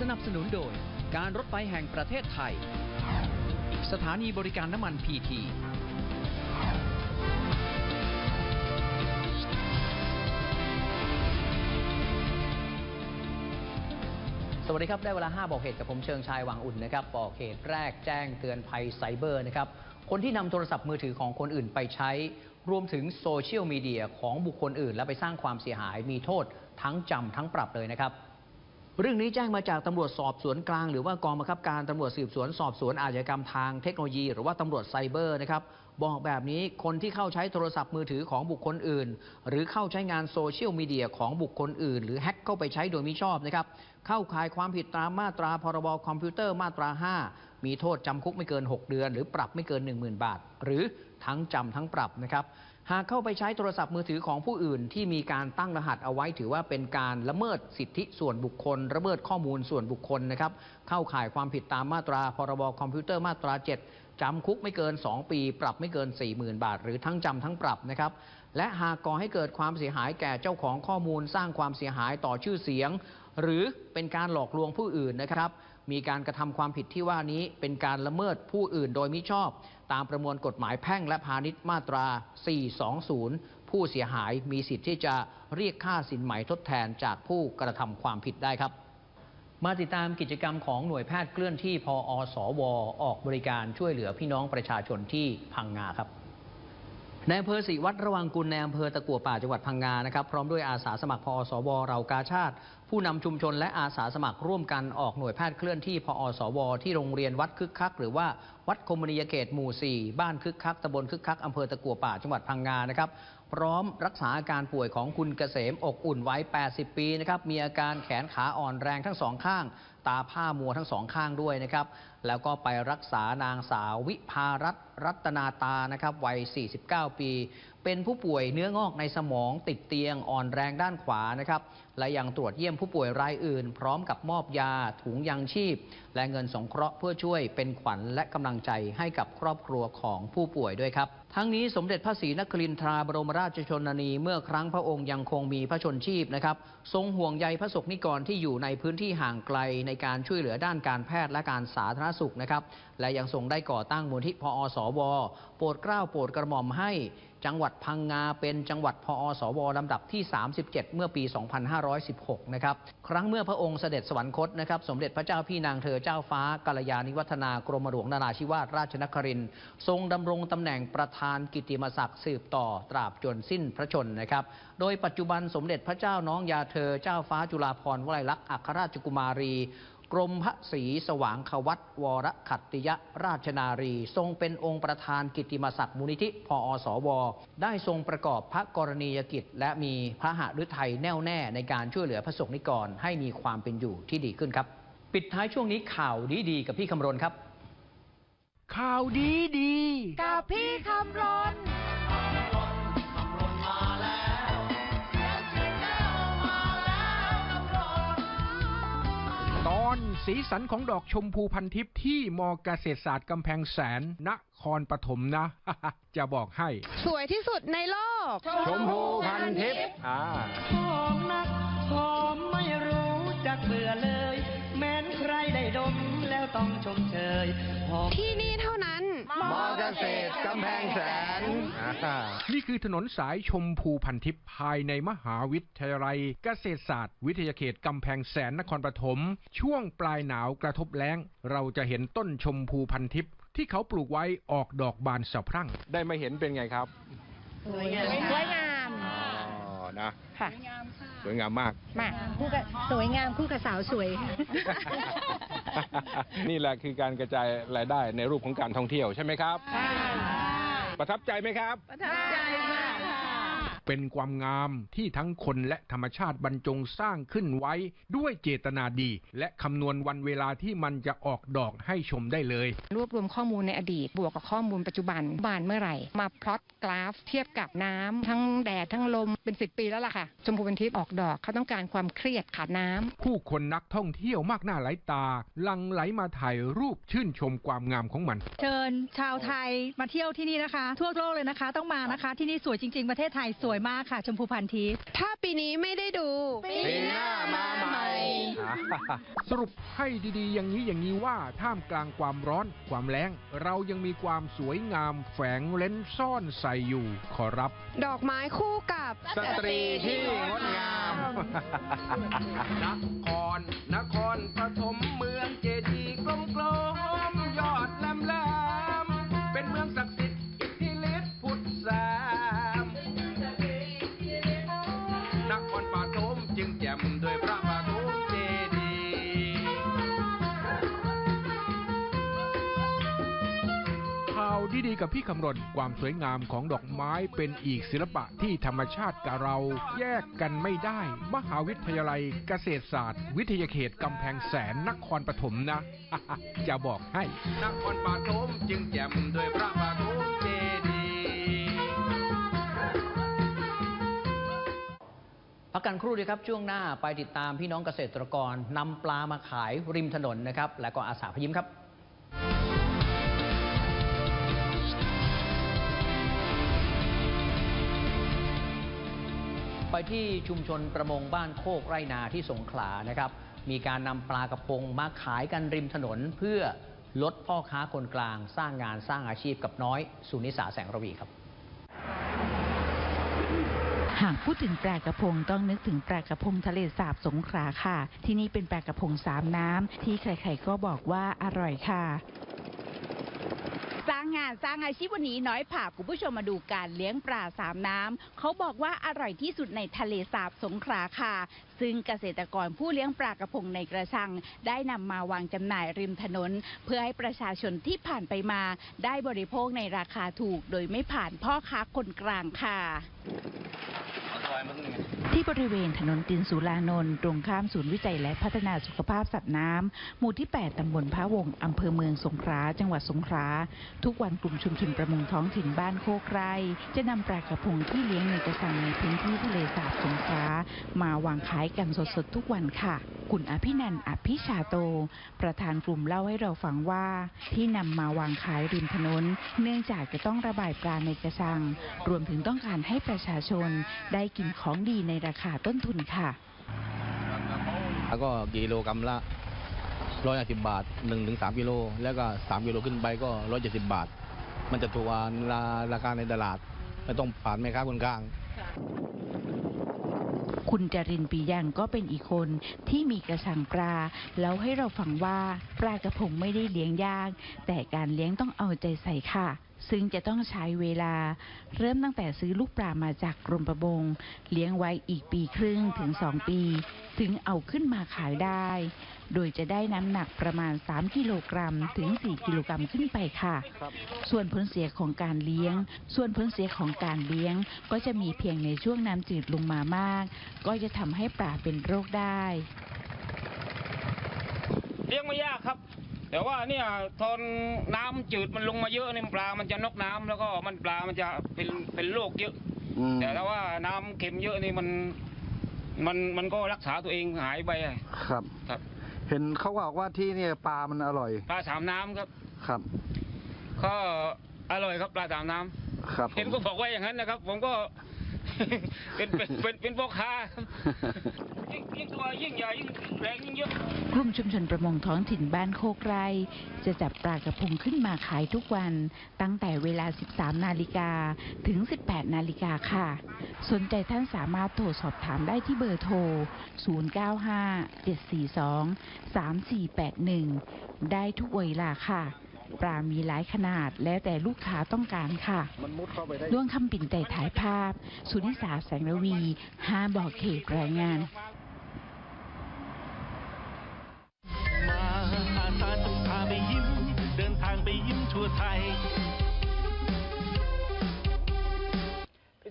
สนับสนุนโดยการรถไฟแห่งประเทศไทย สถานีบริการน้ำมันพีทีสวัสดีครับ ได้เวลา 5 บอกเหตุกับผมเชิงชายหวังอุ่นนะครับ บอกเหตุแรกแจ้งเตือนภัยไซเบอร์นะครับ คนที่นำโทรศัพท์มือถือของคนอื่นไปใช้ รวมถึงโซเชียลมีเดียของบุคคลอื่น และไปสร้างความเสียหายมีโทษทั้งจำทั้งปรับเลยนะครับ เรื่องนี้แจ้งมาจากตำรวจสอบสวนกลาง หรือว่ากองบังคับการตำรวจสืบสวนสอบสวนอาชญากรรมทางเทคโนโลยี หรือว่าตำรวจไซเบอร์นะครับบอกแบบนี้คนที่เข้าใช้โทรศัพท์มือถือของบุคคลอื่น หรือเข้าใช้งานโซเชียลมีเดียของบุคคลอื่น หรือแฮ็กเข้าไปใช้โดยมิชอบนะครับเข้าข่ายความผิดตามมาตราพรบคอมพิวเตอร์มาตรา 5 มีโทษจำคุกไม่เกิน 6 เดือน หรือปรับไม่เกิน 10,000 บาท หรือทั้งจำทั้งปรับนะครับ หากเข้าไปใช้โทรศัพท์มือถือของผู้อื่น ที่มีการตั้งรหัสเอาไว้ถือว่าเป็นการละเมิดสิทธิส่วนบุคคลละเมิดข้อมูลส่วนบุคคลนะครับเข้าข่ายความผิดตามมาตรา พรบคอมพิวเตอร์มาตรา 7 จำคุกไม่เกิน 2 ปี ปรับไม่เกิน 40,000 บาท หรือทั้งจำทั้งปรับนะครับและหากก่อให้เกิดความเสียหายแก่เจ้าของข้อมูล สร้างความเสียหายต่อชื่อเสียง หรือเป็นการหลอกลวงผู้อื่นนะครับ มีการกระทำความผิดที่ว่านี้เป็นการละเมิดผู้อื่นโดยมิชอบ ตามประมวลกฎหมายแพ่งและพาณิชย์มาตรา 420 ผู้เสียหายมีสิทธิ์ที่จะเรียกค่าสินไหมทดแทนจากผู้กระทำความผิดได้ครับ มาติดตามกิจกรรมของหน่วยแพทย์เคลื่อนที่พอสว ออกบริการช่วยเหลือพี่น้องประชาชนที่พังงาครับ ในอำเภอศรีวัดระวังกุลในอำเภอตะกัวป่าจังหวัดพังงานะครับพร้อมด้วยอาสาสมัครพอสวเรากาชาติ ผู้นำชุมชนและอาสาสมัครร่วมกันออกหน่วยแพทย์เคลื่อนที่พอสว ที่โรงเรียนวัดคึกคัก หรือว่าวัดคมณียเกตหมู่ 4 บ้านคึกคักตำบลคึกคักอำเภอตะกัวป่าจังหวัดพังงานะครับพร้อมรักษาอาการป่วยของคุณเกษมอกอุ่นไว้ 80 ปีนะครับมีอาการแขนขาอ่อนแรงทั้งสองข้าง ตาผ้ามัวทั้งสองข้างด้วยนะครับ แล้วก็ไปรักษานางสาววิภารัตน์รัตนาตานะครับวัย 49 ปี เป็นผู้ป่วยเนื้องอกในสมองติดเตียงอ่อนแรงด้านขวานะครับและยังตรวจเยี่ยมผู้ป่วยรายอื่น พร้อมกับมอบยา ถุงยังชีพ และเงินสงเคราะห์เพื่อช่วยเป็นขวัญและกำลังใจให้กับครอบครัวของผู้ป่วยด้วยครับ ทั้งนี้สมเด็จพระศรีนครินทราบรมราชชนนีเมื่อครั้งพระองค์ยังคงมีพระชนชีพนะครับทรงห่วงใยพระสงฆ์นิกรที่อยู่ในพื้นที่ห่างไกลในการช่วยเหลือด้านการแพทย์และการสาธารณสุขนะครับและยังทรงได้ก่อตั้งมูลที่พอสวโปรดเกล้าโปรดกระหม่อมให้ จังหวัดพังงาเป็นจังหวัดพอสวลำดับที่ 37 เมื่อปี 2516 นะครับ ครั้งเมื่อพระองค์เสด็จสวรรคตนะครับ สมเด็จพระเจ้าพี่นางเธอเจ้าฟ้ากัลยาณิวัฒนากรมหลวงนาราธิวาสราชนคริน ทรงดำรงตำแหน่งประธานกิตติมศักดิ์สืบต่อตราบจนสิ้นพระชนนะครับ โดยปัจจุบันสมเด็จพระเจ้าน้องยาเธอเจ้าฟ้าจุฬาภรณ์วลัยลักษณ์อัครราชกุมารี กรมพระศรีสว่างขวัตวรขัตติยราชนารี ทรงเป็นองค์ประธานกิตติมศักดิ์มูลนิธิพอสว ได้ทรงประกอบพระกรณียกิจ และมีพระหฤทัยแน่วแน่ในการช่วยเหลือพระสงฆ์นิกรให้มีความเป็นอยู่ที่ดีขึ้นครับ ปิดท้ายช่วงนี้ข่าวดีๆกับพี่คำรณครับ ข่าวดีดีกับพี่คำรน สีสันของดอกชมพูพันทิพย์ที่มอเกษตรศาสตร์กำแพงแสนนครปฐมนะ จะบอกให้ สวยที่สุดในโลก ชมพูพันทิพย์อ่าหอมนักหอมไม่รู้จักเบื่อเลย แม้นใครได้ดมแล้วต้องชมเชยหอมที่นี่เท่านั้น มอเกษตรกำแพงแสน นี่คือถนนสายชมพูพันทิพย์ภายในมหาวิทยาลัย เกษตรศาสตร์ วิทยาเขตกำแพงแสนนครปฐมช่วงปลายหนาวกระทบแล้ง เราจะเห็นต้นชมพูพันทิพย์ที่เขาปลูกไว้ออกดอกบานสะพรั่ง ได้มาเห็นเป็นไงครับสวยงามสวยงามอ๋อนะค่ะสวยงามมากมาคู่กับสวยงามคู่กับสาวสวย นี่แหละคือการกระจายรายได้ในรูปของการท่องเที่ยวใช่ไหมครับ ประทับใจไหมครับ ประทับใจมากค่ะ เป็นความงามที่ทั้งคนและธรรมชาติบรรจงสร้างขึ้นไว้ด้วยเจตนาดี และคำนวณวันเวลาที่มันจะออกดอกให้ชมได้เลย รวบรวมข้อมูลในอดีต บวกกับข้อมูลปัจจุบันบานเมื่อไหร่ มาพลอตกราฟ เทียบกับน้ำทั้งแดดทั้งลมเป็นสิบปีแล้วล่ะค่ะ ชมพูเป็นทิพย์ออกดอกเขาต้องการความเครียดขาดน้ำผู้คนนักท่องเที่ยวมากหน้าหลายตาหลังไหลมาถ่ายรูปชื่นชมความงามของมัน เชิญชาวไทยมาเที่ยวที่นี่นะคะ ทั่วโลกเลยนะคะ ต้องมานะคะที่นี่สวยจริง ๆ ประเทศไทยสวยมากค่ะ ชมพูพันทิพย์ถ้าปีนี้ไม่ได้ดูปีหน้ามาใหม่ สรุปให้ดีๆ อย่างนี้อย่างนี้ว่าท่ามกลางความร้อนความแล้งเรายังมีความสวยงามแฝงเล้นซ่อนใส่อยู่ขอรับ ดอกไม้คู่กับสตรีที่งดงาม นครนครปฐมเมือง มีกับพี่คำรณความสวยงามของดอกไม้เป็นอีกศิลปะที่ธรรมชาติกับเราแยกกันไม่ได้ มหาวิทยาลัยเกษตรศาสตร์ วิทยาเขตกำแพงแสนนครปฐมนะ จะบอกให้ นครปฐมจึงแจ่มด้วยพระปฐมเจดีย์พักกันครู่ดีครับช่วงหน้าไปติดตามพี่น้องเกษตรกรนำปลามาขายริมถนนนะครับ และก็อาสาพยิ้มครับ ไปที่ชุมชนประมงบ้านโคกไรนาที่สงขลานะครับ มีการนำปลากระพงมาขายกันริมถนนเพื่อลดพ่อค้าคนกลางสร้างงานสร้างอาชีพกับน้อย สุนิสาแสงระวีครับ หากพูดถึงปลากระพงต้องนึกถึงปลากระพงทะเลสาบสงขลาค่ะ ที่นี่เป็นปลากระพงสามน้ำที่ใครๆก็บอกว่าอร่อยค่ะานสร้างอาชีพวันนี้น้อยผ่าคุณผู้ชมมาดูการเลี้ยงปลาสามน้ำเขาบอกว่าอร่อยที่สุดในทะเลสาบสงขลาค่ะ ซึ่งเกษตรกรผู้เลี้ยงปลากระพงในกระชัง ได้นำมาวางจำหน่ายริมถนน เพื่อให้ประชาชนที่ผ่านไปมา ได้บริโภคในราคาถูก โดยไม่ผ่านพ่อค้าคนกลางค่ะ ที่บริเวณถนนตินสุรานนท์ตรงข้ามศูนย์วิจัยและพัฒนาสุขภาพสัตว์น้ำหมู่ที่ 8 ตำบลพระวงศ์อำเภอเมืองสงขลา จังหวัดสงขลา ทุกวันกลุ่มชุมชนประมงท้องถิ่นบ้านโคกไร่ จะนำปลากระพงที่เลี้ยงในกระชังในพื้นที่ทะเลสาบสงขลามาวางขายกันสดๆทุกวันค่ะ คุณอภินันท์อภิชาโต ประธานกลุ่มเล่าให้เราฟังว่าที่นำมาวางขายริมถนน เนื่องจากจะต้องระบายปลาในกระชัง รวมถึงต้องการให้ประชาชนได้กินของดีในราคาต้นทุนค่ะ แล้วก็กิโลกรัมละร้อยสิบบาทหนึ่งถึงสามกิโล แล้วก็สามกิโลขึ้นไปก็ร้อยเจ็ดสิบบาท มันจะถูกกว่าราราคาในตลาดไม่ต้องผ่านแม่ค้าคนกลาง คุณจรินปียังก็เป็นอีกคนที่มีกระชังปลา แล้วให้เราฟังว่าปลากระพงไม่ได้เลี้ยงยาก แต่การเลี้ยงต้องเอาใจใส่ค่ะ ซึ่งจะต้องใช้เวลาเริ่มตั้งแต่ซื้อลูกปลามาจากกรมประมงเลี้ยงไว้อีกปีครึ่งถึง 2 ปี ถึงเอาขึ้นมาขายได้ โดยจะได้น้ำหนักประมาณ 3 กิโลกรัมถึง 4 กิโลกรัมขึ้นไปค่ะ ส่วนผลเสียของการเลี้ยง ส่วนผลเสียของการเลี้ยงก็จะมีเพียงในช่วงน้ำจืดลงมามาก ก็จะทำให้ปลาเป็นโรคได้ เลี้ยงไม่ยากครับ แต่ว่าเนี่ยตอนน้ำจืดมันลงมาเยอะเนี่ยปลามันจะนอกน้ำแล้วก็มันปลามันจะเป็นเป็นโรคเยอะ แต่ถ้าว่าน้ำเค็มเยอะนี่มันมันมันก็รักษาตัวเองหายไปอะครับครับ เห็นเขาบอกว่าที่เนี่ยปลามันอร่อย ปลาสามน้ำครับครับ ก็อร่อยครับปลาสามน้ำครับผมเห็นก็บอกว่าอย่างนั้นนะครับ ผมก็ เป็นเป็นเป็นเป็นพ่อค้าครับยิ่งยิ่งตัวยิ่งใหญ่ยิ่งแรงยิ่งเยอะกลุ่มชุมชนประมงท้องถิ่นบ้านโคกไร่จะจับปลากระพงขึ้นมาขายทุกวัน ตั้งแต่เวลา 13 นาฬิกาถึง 18 นาฬิกาค่ะ สนใจท่านสามารถโทรสอบถามได้ที่เบอร์โทร 095-742-3481 ได้ทุกเวลาค่ะ ปลามีหลายขนาด แล้วแต่ลูกค้าต้องการค่ะมันมุดเข้าไปได้ล่วงคำปิ่นแต่ถ่ายภาพ สุนิสาแสงระวีห้าบอกเขตรายงานมาอาสาจะพาไปยิ้ม เดินทางไปยิ้มทั่วไทย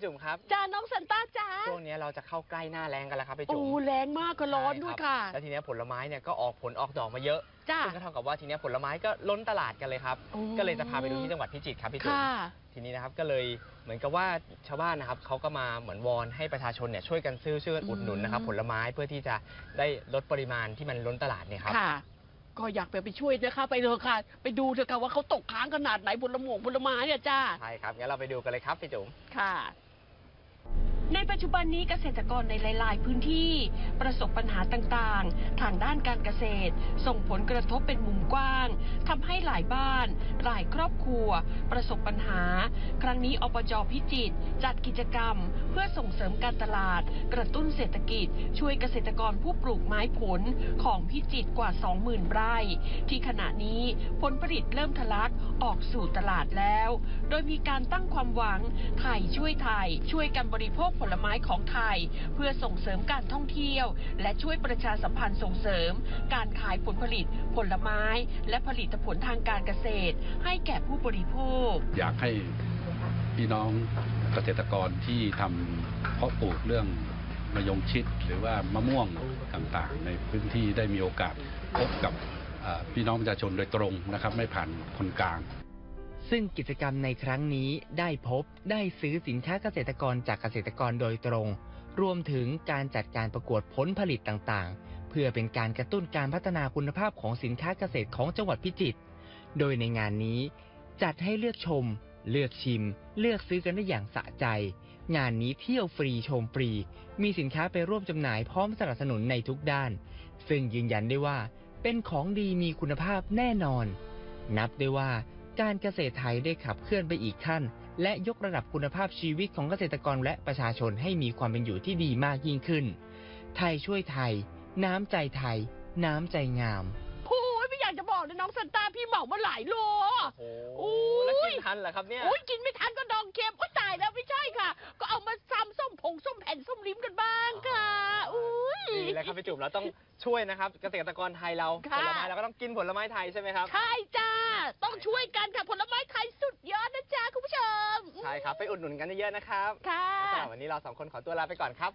พี่จุ๋มครับ จ้าน้องซันต้าจ้าช่วงนี้เราจะเข้าใกล้หน้าแรงกันแล้วครับพี่โอ้จุ๋มแรงมากก็ร้อนด้วยใช่ค่ะรับแล้วทีนี้ผลไม้เนี่ยก็ออกผลออกดอกมาเยอะจ้าซึ่งก็เท่ากับว่าทีนี้ผลไม้ก็ล้นตลาดกันเลยครับโอ้ก็เลยจะพาไปดูที่จังหวัดพิจิตรครับพี่จุ๋มค่ะทีนี้นะครับก็เลยเหมือนกับว่าชาวบ้านนะครับเขาก็มาเหมือนวอนให้ประชาชนเนี่ยช่วยกันซื้อช่วยกันอุดหนุนนะครับอืมผลไม้เพื่อที่จะได้ลดปริมาณที่มันล้นตลาดเนี่ยครับค่ะก็อยากไปไปช่วยนะคะไปเถอะค่ะ ไปดูเถอะค่ะว่าเขาตกค้างขนาดไหนผลหมงผลไม้เนี่ยจ้าใช่ครับงั้นเราไปดูกันเลยครับพี่จุ๋มค่ะ ในปัจจุบันนี้เกษตรกรในหลาย ๆ พื้นที่ประสบปัญหาต่าง ๆ ทางด้านการเกษตร ส่งผลกระทบเป็นมุมกว้างทำให้หลายบ้าน หลายครอบครัว ประสบปัญหา ครั้งนี้อบจพิจิตรจัดกิจกรรมเพื่อส่งเสริมการตลาด กระตุ้นเศรษฐกิจ ช่วยเกษตรกรผู้ปลูกไม้ผลของพิจิตรกว่า 20,000 ไร่ ที่ขณะนี้ผลผลิตเริ่มทะลักออกสู่ตลาดแล้ว โดยมีการตั้งความหวังไทยช่วยไทย ช่วยกันบริโภคผลไม้ของไทย เพื่อส่งเสริมการท่องเที่ยว และช่วยประชาสัมพันธ์ส่งเสริม การขายผลผลิตผลไม้และผลิตผลทางการเกษตร ให้แก่ผู้บริโภค อยากให้พี่น้อง เกษตรกรที่ทำเพาะปลูกเรื่องมะยงชิดหรือว่ามะม่วงต่างๆ ในพื้นที่ได้มีโอกาสพบกับพี่น้องประชาชนโดยตรงนะครับไม่ผ่านคนกลาง ซึ่งกิจกรรมในครั้งนี้ได้พบได้ซื้อสินค้าเกษตรกรจากเกษตรกรโดยตรง รวมถึงการจัดการประกวดผลผลิตต่างๆ เพื่อเป็นการกระตุ้นการพัฒนาคุณภาพของสินค้าเกษตรของจังหวัดพิจิตรโดยในงานนี้ จัดให้เลือกชม เลือกชิม เลือกซื้อกันได้อย่างสะใจ งานนี้เที่ยวฟรีชมฟรี มีสินค้าไปร่วมจำหน่ายพร้อมสนับสนุนในทุกด้าน ซึ่งยืนยันได้ว่า เป็นของดีมีคุณภาพแน่นอน นับได้ว่าการเกษตรไทยได้ขับเคลื่อนไปอีกขั้น และยกระดับคุณภาพชีวิตของเกษตรกรและประชาชนให้มีความเป็นอยู่ที่ดีมากยิ่งขึ้น ไทยช่วยไทย น้ำใจไทย น้ำใจงาม ไม่อยากจะบอกเลยน้องซันต้าพี่เหมามาหลายโล โอ้แล้วยกินทันเหรอครับเนี่ยโอ้ยกินไม่ทันก็ดองเค็มโอ้ยตายแล้วไม่ใช่ค่ะ ก็เอามาซ้ำส้มผงส้มแผ่นส้มลิ้มกันบ้างค่ะอุ้ย ดีแล้วครับพี่จุ๋มเราต้องช่วยนะครับ เกษตรกรไทยเราค่ะผลไม้เราก็ต้องกินผลไม้ไทยใช่ไหมครับ ใช่จ้าต้องช่วยกันค่ะผลไม้ไทยสุดยอดนะจ๊ะคุณผู้ชมใช่ครับไปอุดหนุนกันเยอะๆนะครับค่ะ สำหรับวันนี้เราสองคนขอตัวลาไปก่อนครับ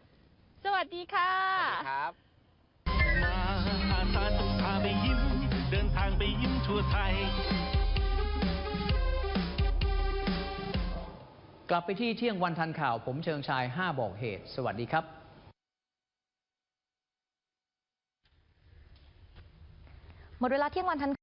สวัสดีค่ะ สวัสดีครับ มาอาสาต้องพาไปยิ้มเดินทางไปยิ้มทั่วไทย กลับไปที่เที่ยงวันทันข่าว ผมเชิงชาย 5 บอกเหตุ สวัสดีครับหมดเวลาเที่ยงวันทัน